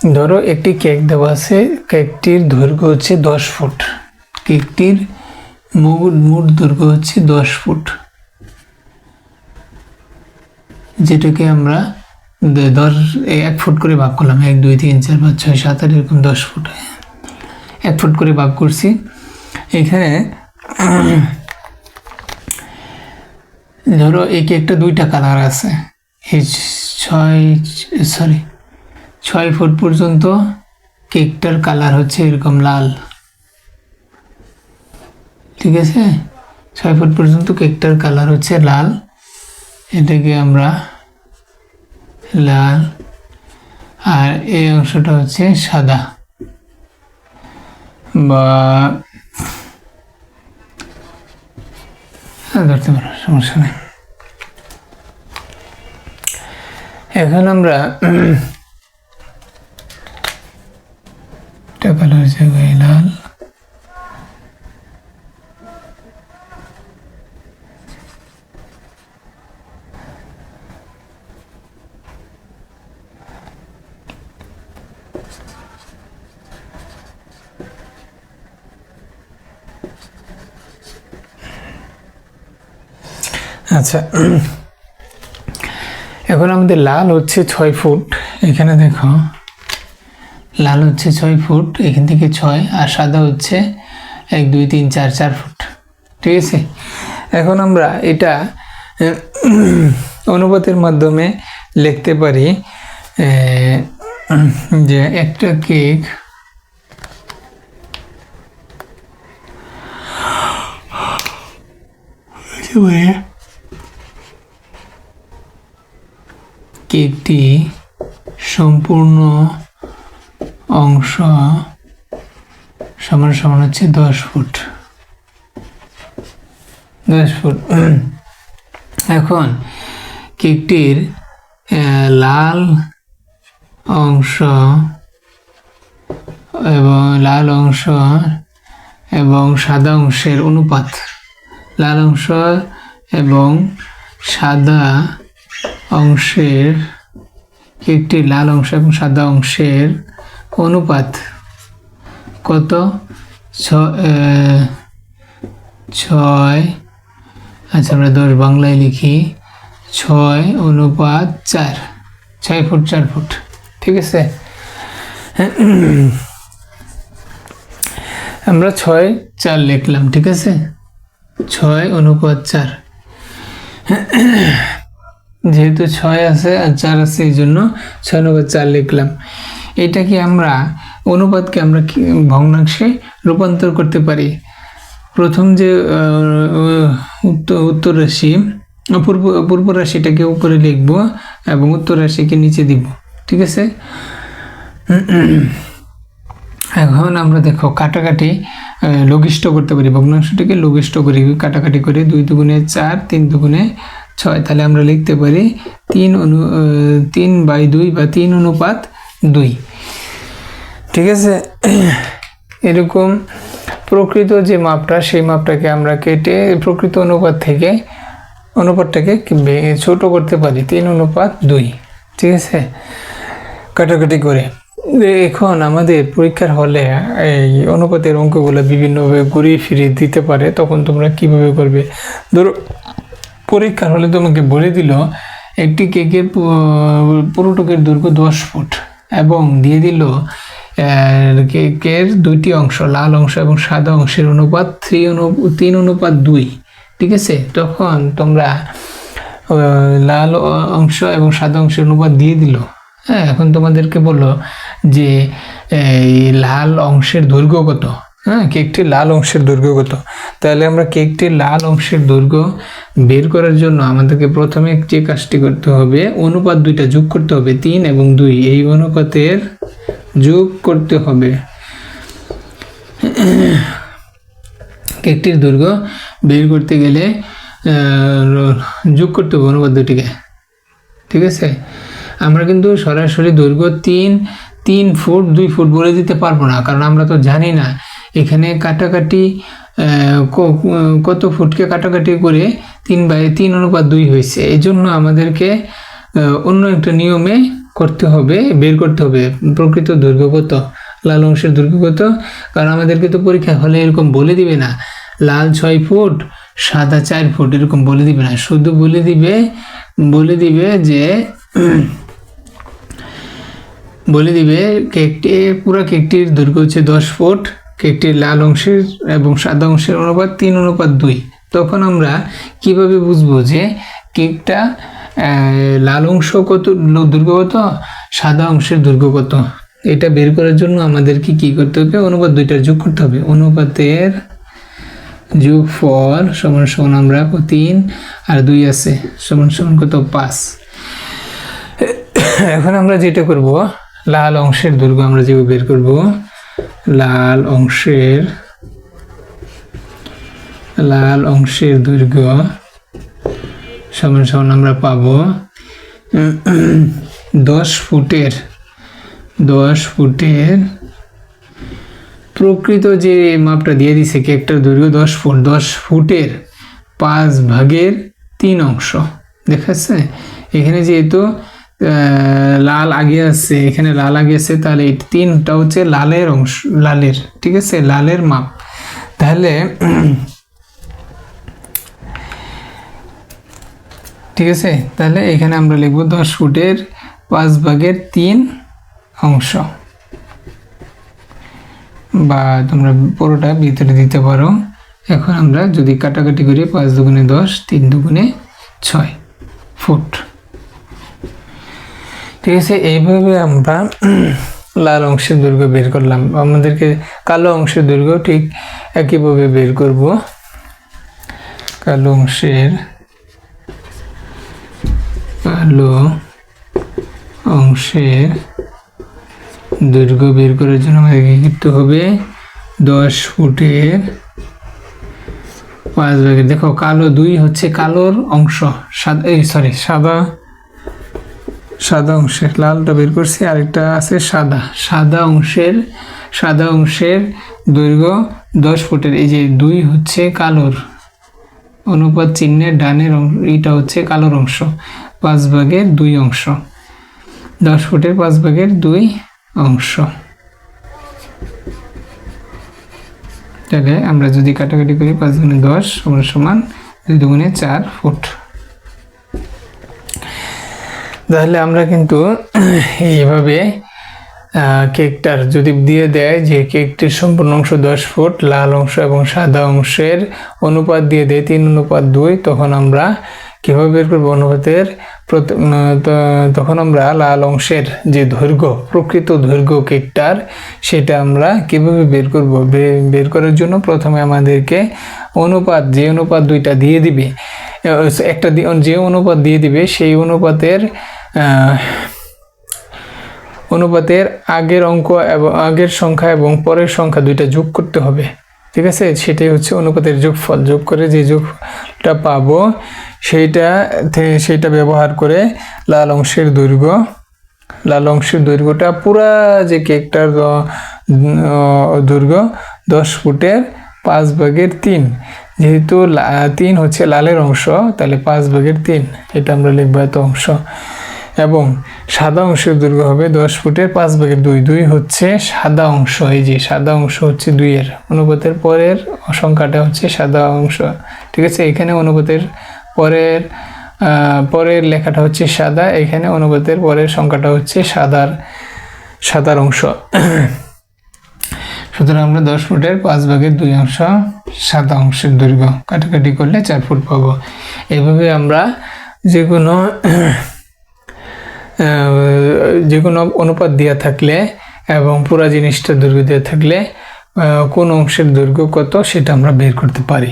ধরো একটি কেক দেওয়া আছে, কেকটির দৈর্ঘ্য হচ্ছে দশ ফুট। কেকটির মোট মোট দৈর্ঘ্য হচ্ছে দশ ফুট। যেটাকে আমরা দশ, এক ফুট করে ভাগ করলাম, এক, দুই, তিন, চার, পাঁচ, ছয়, সাত, আট, এরকম দশ ফুট। এক ফুট করে ভাগ করছি। এখানে ধরো এই কেকটা দুইটা কালার আছে। এই ছয় সরি ছয় ফুট পর্যন্ত কেকটার কালার হচ্ছে এরকম লাল। ঠিক আছে? ছয় ফুট পর্যন্ত কেকটার কালার হচ্ছে লাল। এটাকে আমরা লাল আর এই অংশটা হচ্ছে সাদা। বা হ্যাঁ, ধরতে পারো সমস্যা নেই। এখন আমরা এটা কালার জায়গায় লাল আচ্ছা। এখন আমাদের লাল হচ্ছে ছয় ফুট। এখানে দেখো, লাল হচ্ছে ছয় ফুট, এখান থেকে ছয় আর সাদা হচ্ছে এক, দুই, তিন, চার চার ফুট। ঠিক আছে? এখন আমরা এটা অনুপাতের মাধ্যমে লিখতে পারি যে একটা কেক একেবারে কেকটি সম্পূর্ণ অংশ সমান সমান হচ্ছে দশ ফুট। দশ ফুট। এখন কেকটির লাল অংশ এবং লাল অংশ এবং সাদা অংশের অনুপাত। লাল অংশ এবং সাদা অংশের একটি লাল অংশ এবং সাদা অংশের অনুপাত কত? ছয় আচ্ছা আমরা দশ বাংলায় লিখি। ছয় অনুপাত চার। ছয় ফুট, চার ফুট। ঠিক আছে? আমরা ছয়, চার লিখলাম, ঠিক আছে? ছয় অনুপাত চার। যেহেতু ছয় আছে আর চার আছে, এই জন্য ছয় অনুপাত চার লিখলাম। এটাকে আমরা অনুপাতকে আমরা ভগ্নাংশে রূপান্তর করতে পারি। প্রথম যে উত্তর রাশি পূর্ব পূর্ব রাশিটাকে উপরে লিখব এবং উত্তর রাশিকে নিচে দিব, ঠিক আছে? এখন আমরা দেখো কাটাকাটি লঘিষ্ঠ করতে পারি। ভগ্নাংশটাকে লঘিষ্ঠ করি, কাটাকাটি করে দুই দুগুণে চার, তিন দুগুণে ছয়, তাহলে আমরা লিখতে পারি তিন অনু তিন বাই দুই বা তিন অনুপাত দুই। ঠিক আছে? এরকম প্রকৃত যে মাপটা, সেই মাপটাকে আমরা কেটে প্রকৃত অনুপাত থেকে, অনুপাতটাকে ছোট করতে পারি, তিন অনুপাত দুই। ঠিক আছে? কাটাকাটি করে। এখন আমাদের পরীক্ষার হলে, এই অনুপাতের অঙ্কগুলো বিভিন্নভাবে ঘুরিয়ে ফিরিয়ে দিতে পারে, তখন তোমরা কীভাবে করবে? ধরো পরীক্ষার হলে তোমাকে বলে দিল, একটি কেকের পুরোটুকের দৈর্ঘ্য দশ ফুট এবং দিয়ে দিল কেকের দুইটি অংশ, লাল অংশ এবং সাদা অংশের অনুপাত থ্রি অনু, তিন অনুপাত দুই, ঠিক আছে? তখন তোমরা লাল অংশ এবং সাদা অংশের অনুপাত দিয়ে দিল। হ্যাঁ এখন তোমাদেরকে বলল যে লাল অংশের দৈর্ঘ্য কত? হ্যাঁ কেকটির লাল অংশের দৈর্ঘ্য কত তাহলে আমরা কেকটির লাল অংশের দৈর্ঘ্য বের করার জন্য আমাদেরকে প্রথমে যে কাজটি করতে হবে, অনুপাত দুইটা যোগ করতে হবে, তিন এবং দুই। এই অনুপাতের যোগ করতে হবে। কেকটির দৈর্ঘ্য বের করতে গেলে যোগ করতে হবে অনুপাত দুটিকে ঠিক আছে? আমরা কিন্তু সরাসরি দৈর্ঘ্য তিন তিন ফুট, দুই ফুট বলে দিতে পারব না, কারণ আমরা তো জানি না এখানে কাটাকাটি কত ফুটকে কাটাকাটি করে তিন বাই তিন অনুপাত দুই হয়েছে। এই জন্য আমাদেরকে অন্য একটা নিয়মে করতে হবে, বের করতে হবে। প্রকৃত দৈর্ঘ্য কত লাল অংশের দৈর্ঘ্য কত কারণ আমাদেরকে তো পরীক্ষা হলে এরকম বলে দিবে না। লাল ছয় ফুট, সাদা চার ফুট, এরকম বলে দিবে না। শুধু বলে দিবে বলে দিবে যে, বলে দিবে কেকটি, পুরো কেকটির দৈর্ঘ্য হচ্ছে দশ ফুট কেকটির লাল অংশের এবং সাদা অংশের অনুপাত তিন, অনুপাত দুই। তখন আমরা কীভাবে বুঝব যে কেকটা লাল অংশ কত কত, সাদা অংশের দৈর্ঘ্য কত? এটা বের করার জন্য আমাদেরকে কি করতে হবে? অনুপাত দুইটা যোগ করতে হবে। অনুপাতের যোগ ফল সমান সমান আমরা তিন আর দুই আছে, সমান সমান কত? পাঁচ। এখন আমরা যেটা করব, লাল অংশের দৈর্ঘ্য আমরা যেভাবে বের করব লাল অংশের লাল অংশের দৈর্ঘ্য সমান সমান আমরা পাবো দশ ফুটের দশ ফুটের প্রকৃত যে মাপটা দিয়ে দিছে কেকটার দৈর্ঘ্য দশ ফুট, দশ ফুটের পাঁচ ভাগের তিন অংশ। দেখাচ্ছে? এখানে যেহেতু লাল আগে আছে, এখানে লাল আগে আছে, তাহলে তিনটা হচ্ছে লালের অংশ, লালের, ঠিক আছে? লালের মাপ। তাহলে ঠিক আছে? তাহলে এখানে আমরা লিখব দশ ফুটের পাঁচ ভাগের তিন অংশ। বা তোমরা পুরোটা ভিতরে দিতে পারো। এখন আমরা যদি কাটাকাটি করি, পাঁচ দুগুণে দশ, তিন দুগুণে ছয় ফুট। ঠিক আছে, এইভাবে আমরা লাল অংশের দুর্গ বের করলাম। আমাদেরকে কালো অংশের দৈর্ঘ্য ঠিক একইভাবে বের করব। কালো অংশের কালো অংশের দৈর্ঘ্য বের করার জন্য আমাদেরকে করতে হবে? দশ ফুটের পাঁচ ভাগের, দেখো, কালো দুই হচ্ছে কালোর অংশ, সাদা, এই সরি সাদা সাদা অংশের লালটা বের করছি, আরেকটা আছে সাদা। সাদা অংশের সাদা অংশের দৈর্ঘ্য দশ ফুটের, এই যে দুই হচ্ছে কালোর। অনুপাত চিহ্নের ডানের এইটা হচ্ছে কালোর অংশ, পাঁচ ভাগের দুই অংশ। দশ ফুটের পাঁচ ভাগের দুই অংশ। তাহলে আমরা যদি কাটাকাটি করি পাঁচ গুণে দশ, সমান সমান দুই দুগুণে চার ফুট। তাহলে আমরা কিন্তু এইভাবে কেকটার যদি দিয়ে দেয় যে কেকটির সম্পূর্ণ অংশ দশ ফুট, লাল অংশ এবং সাদা অংশের অনুপাত দিয়ে দেয় তিন অনুপাত দুই, তখন আমরা কীভাবে বের করব অনুপাতের? তখন আমরা লাল অংশের যে দৈর্ঘ্য, প্রকৃত দৈর্ঘ্য কেকটার, সেটা আমরা কীভাবে বের করব? বের করার জন্য প্রথমে আমাদেরকে অনুপাত, যে অনুপাত দুইটা দিয়ে দিবে একটা যে অনুপাত দিয়ে দিবে, সেই অনুপাতের অনুপাতের আগের অঙ্ক এবং আগের সংখ্যা এবং পরের সংখ্যা দুইটা যোগ করতে হবে। ঠিক আছে? সেটাই হচ্ছে অনুপাতের যোগফল। যোগ করে যে যোগটা পাবো, সেইটা সেইটা ব্যবহার করে লাল অংশের দৈর্ঘ্য, লাল অংশের দৈর্ঘ্যটা পুরা যে কেকটার দৈর্ঘ্য দশ ফুটের পাঁচ ভাগের তিন। যেহেতু তিন হচ্ছে লালের অংশ, তাহলে পাঁচ ভাগের তিন। এটা আমরা লিখব এত অংশ। এবং সাদা অংশের দৈর্ঘ্য হবে দশ ফুটের, পাঁচ ভাগের দুই দুই হচ্ছে সাদা অংশ। এই যে সাদা অংশ হচ্ছে দুইয়ের, অনুপাতের পরের সংখ্যাটা হচ্ছে সাদা অংশ। ঠিক আছে? এখানে অনুপাতের পরের পরের লেখাটা হচ্ছে সাদা, এখানে অনুপাতের পরের সংখ্যাটা হচ্ছে সাদার সাদার অংশ। সুতরাং আমরা দশ ফুটের, পাঁচ ভাগের দুই অংশ সাদা অংশের দৈর্ঘ্য। কাটাকাটি করলে চার ফুট পাবো। এইভাবে আমরা যে কোনো যে কোনো অনুপাত দেওয়া থাকলে এবং পুরা জিনিসটা দৈর্ঘ্য দেওয়া থাকলে কোন অংশের দৈর্ঘ্য কত সেটা আমরা বের করতে পারি।